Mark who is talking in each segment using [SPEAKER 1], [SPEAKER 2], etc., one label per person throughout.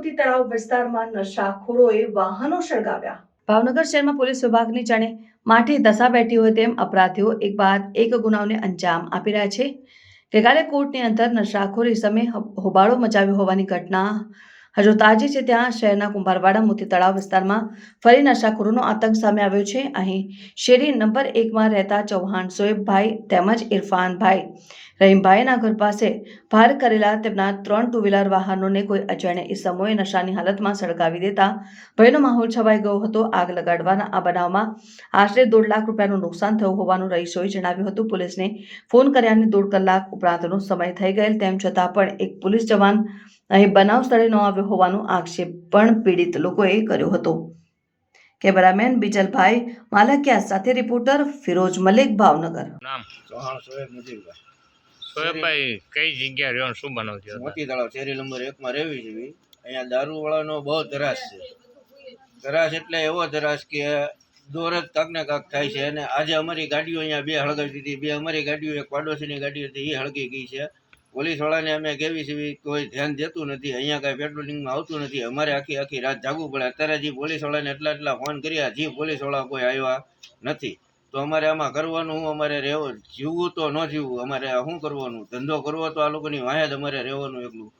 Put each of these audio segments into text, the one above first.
[SPEAKER 1] મોતી તળાવ વિસ્તારમાં નશાખોરોએ વાહનો સળગાવ્યા. ભાવનગર શહેરમાં પોલીસ વિભાગની જાણે માઠી દશા બેઠી હોય તેમ અપરાધીઓ એક બાદ એક ગુનાઓને અંજામ આપી રહ્યા છે. ગઈકાલે કોર્ટની અંદર નશાખોરી સમયે હોબાળો મચાવ્યો હોવાની ઘટના હજુ તાજી છે ત્યાં શહેરના કુંભારવાડા મોતી તળાવ વિસ્તારમાં ફરી નશાખોરોનો આતંક સામે આવ્યો છે. અહીં શેરી નંબર એકમાં રહેતા ચૌહાણ સોએબભાઈ તેમજ ઇરફાનભાઈ રહીમભાઈના ઘર પાસે ભાર કરેલા તેમના ત્રણ ટુ વ્હીલર વાહનોને કોઈ અજાણ્યા ઇસમોએ નશાની હાલતમાં સળગાવી દેતા ભયનો માહોલ છવાઈ ગયો હતો. આગ લગાડવાના આ બનાવમાં આશરે દોઢ લાખ રૂપિયાનું નુકસાન થયું હોવાનું રહીશોએ જણાવ્યું હતું. પોલીસને ફોન કર્યાને દોઢ કલાક ઉપરાંતનો સમય થઈ ગયેલ તેમ છતાં પણ એક પોલીસ જવાન અહીં બનાવ સ્થળે ન આવ્યો હોવાનો આક્ષેપ પણ પીડિત લોકોએ કર્યો હતો. કેમેરામેન બિજલભાઈ માલકિયા સાથે રિપોર્ટર ફિરોજ મલિક ભાવનગર.
[SPEAKER 2] નામ?
[SPEAKER 3] ચૌહાણ સોએબ નજીરભાઈ
[SPEAKER 2] સોએબભાઈ કઈ જગ્યા રહ્યો શું બનાવતી હતા?
[SPEAKER 3] મોતી તળાવ શેરી નંબર એકમાં રહેવી છે. અહીંયા દારૂવાળાનો બહુ ધરાશ છે. ધરાશ એટલે એવો ધરાશ કે દોર જ કાંક ને કાંક થાય છે. અને આજે અમારી ગાડીઓ અહીંયા બે હળગાવી દીધી. બે અમારી ગાડીઓ એક પાડોશીની ગાડીઓ હતી એ હળગી ગઈ છે. પોલીસવાળાને અમે કેવી સીવી કોઈ ધ્યાન દેતું નથી, અહીંયા કાંઈ પેટ્રોલિંગમાં આવતું નથી, અમારે આખી આખી રાત જાગવું પડે. અત્યારે જે પોલીસવાળાને એટલા એટલા ફોન કર્યા જે પોલીસવાળા કોઈ આવ્યા નથી. તો અમારે આમાં કરવાનું અમારે રહેવું, જીવવું તો ન જીવવું, અમારે શું કરવાનું? ધંધો કરવો તો આ લોકોની વાહે જ અમારે રહેવાનું એકલું.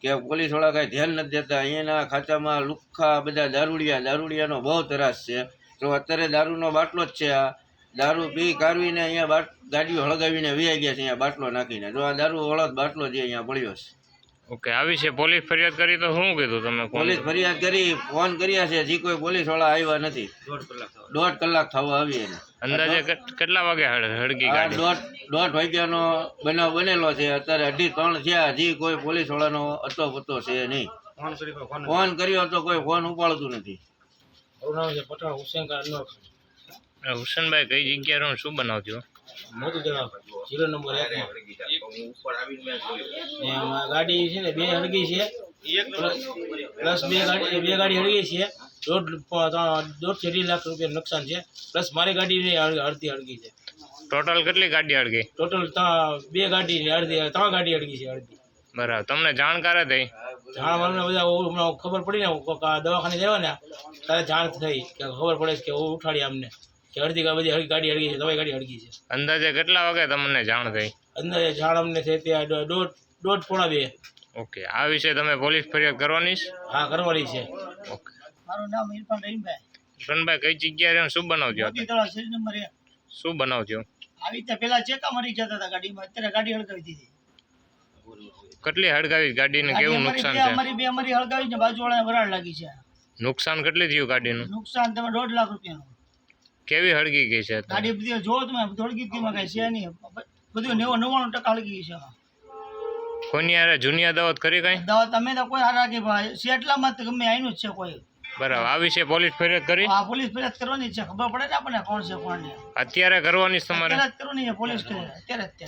[SPEAKER 3] કે પોલીસવાળા કાંઈ ધ્યાન નથી દેતા, અહીંયાના ખાતામાં લુખ્ખા બધા દારૂડિયા, દારૂડિયાનો બહુ ત્રાસ છે. તો અત્યારે દારૂનો બાટલો જ છે આ. દારૂ પી કાઢવીને અહીંયા બાટ ગાડીઓ હળગાવીને વ્યાઈ ગયા છે અહીંયા બાટલો નાખીને. જો આ દારૂ વાળો બાટલો જે અહીંયા પડ્યો છે.
[SPEAKER 2] ઓકે આવી છે પોલીસ ફરિયાદ કરી તો શું કીધું તમે
[SPEAKER 3] પોલીસ ફરિયાદ કરી ફોન કર્યા છે જી કોઈ પોલીસવાળા આવ્યા નથી. દોઢ કલાક થવા. આવી એને.
[SPEAKER 2] અંદાજે કેટલા વાગે હળ- હળગી ગાડી?
[SPEAKER 3] દોઢ દોઢ વાગ્યાનો બનાવ બનેલો છે. અત્યારે અઢી ત્રણ થયા હજી કોઈ પોલીસ વાળાનો અતો પતો છે નહીં. ફોન કર્યો તો કોઈ ફોન ઉપાડતું નથી.
[SPEAKER 2] અ, હુસેનભાઈ કઈ જગ્યા રહ્યો શું બનાવજો?
[SPEAKER 4] મોટું. જણાવ જીરો નંબર ગાડી છે ને બે હળગી છે. પ્લસ બે ગાડી બે ગાડી હળગી છે. દોઢ પ- ત્રણ- દોઢથી અઢી લાખ રૂપિયા નુકસાન છે. પ્લસ મારી અડ- અડધી છે.
[SPEAKER 2] ટોટલ કેટલી ગાડી અડગી
[SPEAKER 4] ટોટલ ત્રણ- બે ગાડી અડધી ત્રણ ગાડી અડગી છે અડધી.
[SPEAKER 2] બરાબર. તમને જાણકાર કરે થઈ
[SPEAKER 4] જાણ મને બધા હમણાં ખબર પડી ને કોક આ દવાખાને જવા ને ત્યારે જાણ થઈ કે ખબર પડે કે હું ઉઠાડી અમને કે અડધી બધી હળગી ગાડી હળગી છે તમારી ગાડી અડગી છે.
[SPEAKER 2] અંદાજે કેટલા વાગે તમને જાણ થઈ?
[SPEAKER 4] અંદર જાણ અમને થઈ ત્યાં દોઢ દોઢ પોણા બે.
[SPEAKER 2] ઓકે આ વિશે તમે પોલીસ ફરિયાદ કરવાની છે?
[SPEAKER 4] હા કરવાની છે.
[SPEAKER 2] ઓકે.
[SPEAKER 4] મારું નામ ઇરફાન રહીમભાઈ.
[SPEAKER 2] ઇરફાનભાઈ કઈ જગ્યાએ રહ્યો શું
[SPEAKER 4] એક.
[SPEAKER 2] શું બનાવજો?
[SPEAKER 4] આવી રીતે પેલા ચેકા મરી જતા હતા ગાડીમાં અત્યારે ગાડી હળગાવી દીધી.
[SPEAKER 2] કેટલી હળગાવી? ગાડીને
[SPEAKER 4] ગાડી
[SPEAKER 2] કેવું નુકસાન છે?
[SPEAKER 4] અમારી બે અમારી હળગાવી ને બાજુવાળાને વરાળ લાગી છે.
[SPEAKER 2] નુકસાન કેટલી થયું ગાડીનું?
[SPEAKER 4] નુકસાન તમે દોઢ લાખ રૂપિયાનું.
[SPEAKER 2] કેવી હળગી ગઈ છે અત્યારે?
[SPEAKER 4] ગાડી બધી જો તમે હળગી ગઈ માં કઈ છે નહીં. બધું નેવું નવ્વાણું ટકા હળગી ગઈ છે
[SPEAKER 2] કોની યારે જુનિયા દાવત કરી કઈ?
[SPEAKER 4] દાવત તમે તો કોઈ હારા કે ભાઈ શેટલામાં તો ગમે આઈનું જ છે કોઈ.
[SPEAKER 2] બરાબર. આ વિશે પોલીસ ફરિયાદ કરી?
[SPEAKER 4] આ પોલીસ ફરિયાદ કરવાની છે. ખબર પડે ને આપણને કોણ છે કોણ નહીં.
[SPEAKER 2] અત્યારે કરવાની છે તમારે?
[SPEAKER 4] અત્યારે કરવાની છે પોલીસ અત્યારે તે